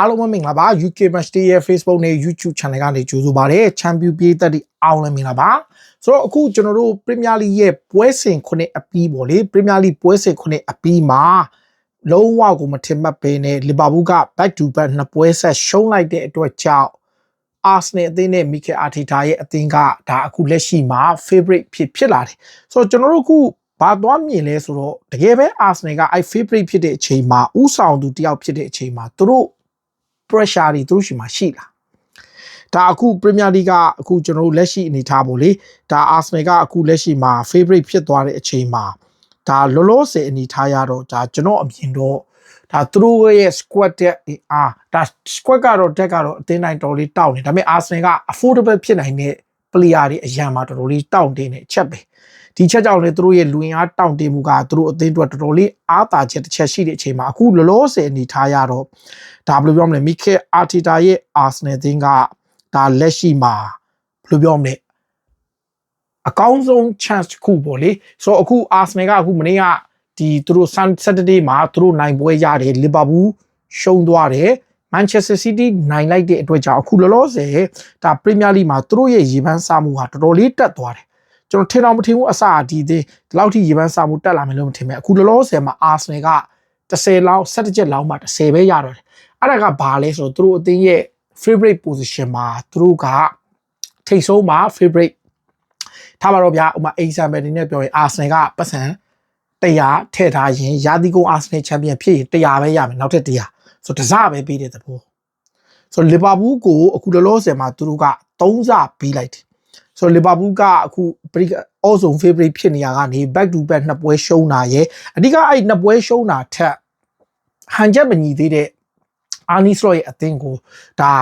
အားလုံးပဲမင်္ဂလာပါ UK Match Day ရဲ့ Facebook နဲ့ YouTube Channel ကနေကြိုဆိုပါရစေချန်ပီယံပြည်သက်တွေအားလုံးမင်္ဂလာပါဆိုတော့အခုကျွန်တော်တို့ Premier League ရဲ့ပွဲစဉ်ခုနှစ်အပီးပေါ့လေ Premier League ပွဲစဉ်ခုနှစ်အပီးမှာလုံးဝကိုမထင်မှတ်ဘဲနဲ့ Liverpool က back to back နှစ်ပွဲဆက်ရှုံးလိုက်တဲ့အတွက်ကြောင့် Arsenal အသင်းနဲ့ Mikel Arteta ရဲ့အသင်းကဒါအခုလက်ရှိမှာ favorite ဖြစ်ဖြစ်လာတယ်ဆိုတော့ကျွန်တော်တို့အခုဘာသွားမြင်လဲဆိုတော့တကယ်ပဲ Arsenal ကအဲ favorite ဖြစ်တဲ့အချိန်မှာဥဆောင်သူတယောက်ဖြစ်တဲ့အချိန်မှာသူတို့ pressure တွေသူတို့ရှိမှရှိလားဒါအခု Premier League ကအခုကျွန်တော်တို့လက်ရှိအနေထားပေါ့လေဒါ Arsenal ကအခုလက်ရှိမှာ favorite ဖြစ်သွားတဲ့အချိန်မှာဒါလောလောဆယ်အနေထားရတော့ဒါကျွန်တော်အမြင်တော့ဒါသူတို့ရဲ့ squad တဲ့အာဒါ squad ကတော့တက်ကတော့အသင်းတိုင်းတော်လေးတောက်နေဒါပေမဲ့ Arsenal က affordable ဖြစ်နိုင်တဲ့ player တွေအရန်မှာတော်တော်လေးတောင့်တင်းနေချက်ပဲ ဒီချက်ကြောင့်လေသူတို့ရဲ့လူရင်အားတောင့်တင်းမှုကသူတို့အသင်းအတွက်တော်တော်လေးအားသာချက်တစ်ချက်ရှိတဲ့အချိန်မှာအခုလောလောဆယ်အနေထားရတော့ဒါဘယ်လိုပြောမလဲမီခဲအာတီတာရဲ့အာဆနယ်အသင်းကဒါလက်ရှိမှာဘယ်လိုပြောမလဲအကောင်းဆုံး chance တစ်ခုပေါ့လေဆိုတော့အခုအာဆနယ်ကအခုမနေ့ကဒီသူတို့ Saturday မှာသူတို့နိုင်ပွဲရတယ်လီဗာပူးရှုံးသွားတယ်မန်ချက်စတာစီးတီးနိုင်လိုက်တဲ့အတွက်ကြောင့်အခုလောလောဆယ်ဒါပရီးမီယာလိမှာသူတို့ရဲ့ရေပန်းစားမှုဟာတော်တော်လေးတက်သွားတယ် ကျွန်တော်ထင်တော့မထင်ဘူးအစအဒီသေးဒီလောက်ထိရေပန်းစားမှုတက်လာမယ်လို့မထင်ပဲအခုလောလောဆယ်မှာအာဆနယ်က10လောက်17ချက်လောက်မှ10ပဲရတော့တယ်အဲ့ဒါကဘာလဲဆိုတော့သူတို့အသင်းရဲ့ favorite position မှာသူတို့ကထိတ်ဆုံးမှာ favorite ထားပါတော့ဗျာဥမာ example အနေနဲ့ပြောရင် Arsenal ကပတ်စံ100ထည့်ထားရင်ရာသီကုန် Arsenal champion ဖြစ်ရင်100ပဲရမယ်နောက်ထပ်100ဆိုတစပဲပေးတဲ့သဘောဆိုလီဗာပူးကိုအခုလောလောဆယ်မှာသူတို့က3စပေးလိုက်တယ် ဆိုလီဗာပူးကအခုပရိအော့ဆုံး favorite ဖြစ်နေရကနေ back to back နှစ်ပွဲရှုံးတာရဲ့အဓိကအဲ့နှစ်ပွဲရှုံးတာထက်ဟန်ချက်မညီသေးတဲ့အာနီစရော့ရဲ့အသင်းကိုဒါ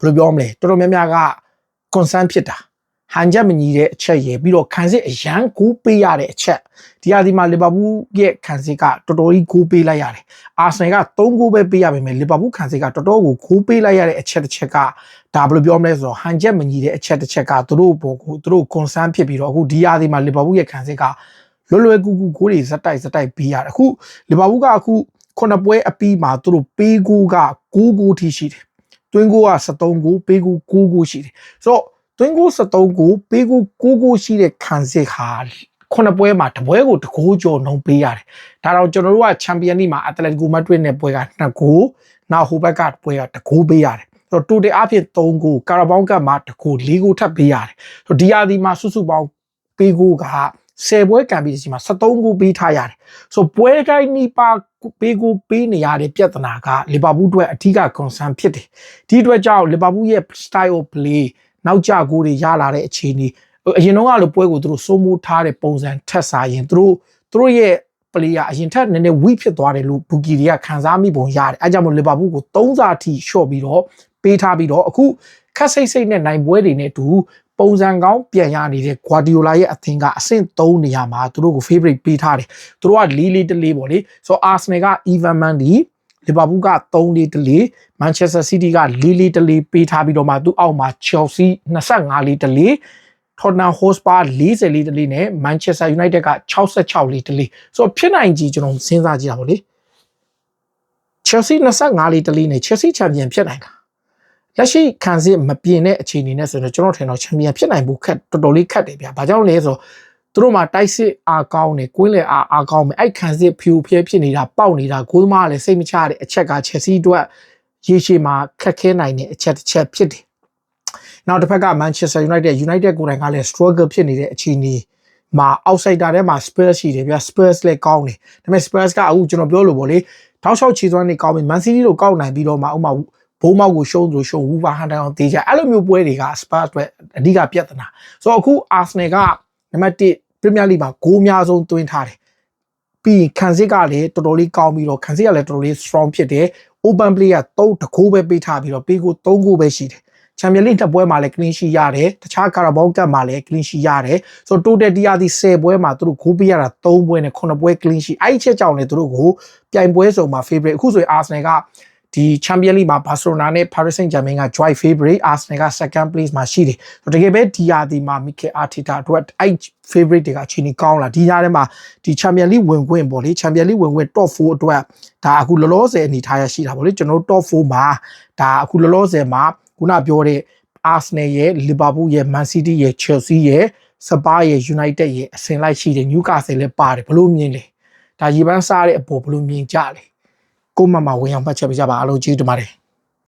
ဘယ်လိုပြောမလဲတော်တော်များများက concern ဖြစ်တာ ဟန်ချက်မညီတဲ့အချက်ရယ်ပြီးတော့ခံစစ်အရန်ကိုပေးရတဲ့အချက်ဒီဟာဒီမှာလီဗာပူးရဲ့ခံစစ်ကတော်တော်ကြီးကိုပေးလိုက်ရတယ်အာဆင်က3ဂိုးပဲပေးရပါမယ်လီဗာပူးခံစစ်ကတော်တော်ကိုကိုပေးလိုက်ရတဲ့အချက်တစ်ချက်ကဒါဘယ်လိုပြောမလဲဆိုတော့ဟန်ချက်မညီတဲ့အချက်တစ်ချက်ကသူတို့ဘောကိုသူတို့ concern ဖြစ်ပြီးတော့အခုဒီဟာဒီမှာလီဗာပူးရဲ့ခံစစ်ကလွယ်လွယ်ကူကူဂိုးတွေဇက်တိုက်ဇက်တိုက်ပေးရတယ်အခုလီဗာပူးကအခုခုနှစ်ပွဲအပြီးမှာသူတို့ပေးဂိုးက9ဂိုးထိရှိတယ်တွင်းဂိုးက73ဂိုးပေးဂိုး9ဂိုးရှိတယ်ဆိုတော့ တွင်းဂိုး73ဂိုးပေးဂိုး9ဂိုးရှိတဲ့ခံစစ်ဟာခုနှစ်ပွဲမှာတပွဲကိုတကိုးကျော်နှုံပေးရတယ်ဒါတော့ကျွန်တော်တို့ကချန်ပီယံလိမှာအက်တလက်တီကိုမက်ဒရစ်နဲ့ပွဲက2ဂိုးနောက်ဟိုဘက်ကပွဲကတကိုးပေးရတယ်ဆိုတော့တိုတယ်အဖြစ်3ဂိုးကာရာဘောင်းကမှာတကိုး4ဂိုးထပ်ပေးရတယ်ဆိုတော့ဒီယာဒီမှာစုစုပေါင်းပေးဂိုးက10ပွဲကန်ပြီးဒီမှာ73ဂိုးပေးထားရတယ်ဆိုပွဲတိုင်းနီးပါပေးကိုပေးနေရတဲ့ပြဿနာကလီဗာပူးအတွက်အထူး concern ဖြစ်တယ်ဒီအတွက်ကြောင့်လီဗာပူးရဲ့ style of play နောက်ကျကိုတွေရလာတဲ့အခြေအနေအရင်တော့ကလိုပွဲကိုသူတို့စိုးမိုးထားတဲ့ပုံစံထက်စားရင်သူတို့သူတို့ရဲ့ player အရင်ထက်နည်းနည်း weak ဖြစ်သွားတယ်လို့ဘူကီတွေကခံစားမိပုံရတယ်အဲကြောင့်မို့လီဗာပူးကို3စာထိ short ပြီးတော့ပေးထားပြီးတော့အခုခက်စိတ်စိတ်နဲ့နိုင်ပွဲတွေနဲ့တူပုံစံကောင်းပြန်ရနေတဲ့ဂွာဒီယိုလာရဲ့အသင်းကအဆင့်3နေရာမှာသူတို့ကို favorite ပေးထားတယ်သူတို့ကလေးလေးတလေးပေါ့လေဆိုတော့ Arsenal က Even Man ဒီ လီဗာပူးက3လေးတလေးမန်ချက်စတာစီးတီးက4လေးတလေးပေးထားပြီးတော့မှသူ့အောက်မှာ Chelsea 25လေးတလေး Tottenham Hotspur 40လေးတလေးနဲ့ Manchester United က66လေးတလေးဆိုတော့ဖြစ်နိုင်ကြီးကျွန်တော်စဉ်းစားကြည့်တာပေါ့လေ Chelsea 25လေးတလေးနဲ့ Chelsea Champion ဖြစ်နိုင်လားလက်ရှိခံစစ်မပြင်းတဲ့အခြေအနေနဲ့ဆိုတော့ကျွန်တော်ထင်တော့ချန်ပီယံဖြစ်နိုင်ဖို့ခက်တော်တော်လေးခက်တယ်ဗျာ။ဘာကြောင့်လဲဆိုတော့ သူတို့မှာတိုက်စစ်အားကောင်းတယ်၊ကွင်းလယ်အားအားကောင်းမယ်။အဲ့ခံစစ်ဖြူဖျဲဖြစ်နေတာပေါက်နေတာဂိုးသမားလည်းစိတ်မချတဲ့အချက်ကချက်စီအတွက်ရေရှည်မှာခက်ခဲနိုင်တဲ့အချက်တစ်ချက်ဖြစ်တယ်။နောက်တစ်ဖက်က Manchester United United ကိုယ်တိုင်ကလည်း struggle ဖြစ်နေတဲ့အခြေအနေမှာ outsider ထဲမှာ Spurs ရှိတယ်ဗျာ Spurs လည်းကောင်းတယ်ဒါပေမဲ့ Spurs ကအခုကျွန်တော်ပြောလို့ပေါ့လေထောက်လျှောက်ခြေစွမ်းနေကောင်းပြီ Man City တို့ကောက်နိုင်ပြီးတော့မှဥမာဘိုးမောက်ကိုရှုံးလို့ရှုံးဝူဗာဟန်တိုင်အောင်တေးကြအဲ့လိုမျိုးပွဲတွေက Spurs အတွက်အဓိကပြဿနာဆိုတော့အခု Arsenal ကနံပါတ်1 Premier League မှာဂိုးအများဆုံးသွင်းထားတယ်ပြီးရင်ခံစစ်ကလည်းတော်တော်လေးကောင်းပြီးတော့ခံစစ်ကလည်းတော်တော်လေး strong ဖြစ်တယ် open play က3တကိုးပဲပေးထားပြီးတော့ပေးကို3ကိုပဲရှိတယ်ချန်ပီယံလိနှစ်ပွဲမှာလည်း clean sheet ရတယ်တခြားကာရာဘောင်းကပ်မှာလည်း clean sheet ရတယ်ဆိုတော့ total တရားဒီ10ပွဲမှာသူတို့ဂိုးပေးရတာ3ပွဲနဲ့9ပွဲ clean sheet အဲ့ဒီချက်ကြောင့်လည်းသူတို့ကိုပြိုင်ပွဲစုံမှာ favorite အခုဆိုရင် Arsenal က ဒီ Champions League မှာ Barcelona နဲ့ Paris Saint-Germain က joint favorite Arsenal က second place မှာရှိတယ်ဆိုတော့တကယ်ပဲဒီယာဒီမှာ Mikel Arteta အတွက်အဲ့ favorite တွေကအခြေအနေကောင်းလာဒီညထဲမှာဒီ Champions League ဝင်ခွင့်ပေါ့လေ Champions League ဝင်ခွင့် top 4အတွက်ဒါအခုလောလောဆယ်အနေထားရရှိတာပေါ့လေကျွန်တော်တို့ top 4မှာဒါအခုလောလောဆယ်မှာခုနပြောတဲ့ Arsenal ရဲ့ Liverpool ရဲ့ Man City ရဲ့ Chelsea ရဲ့စပါးရဲ့ United ရဲ့အဆင်လိုက်ရှိတယ် Newcastle လည်းပါတယ်ဘလို့မြင်လဲဒါရေပန်းစားတဲ့အပေါ်ဘလို့မြင်ကြလဲ ကိုမမဝင်အောင်မှတ်ချက်ပေးကြပါအားလုံးကျေးဇူးတင်ပါတယ်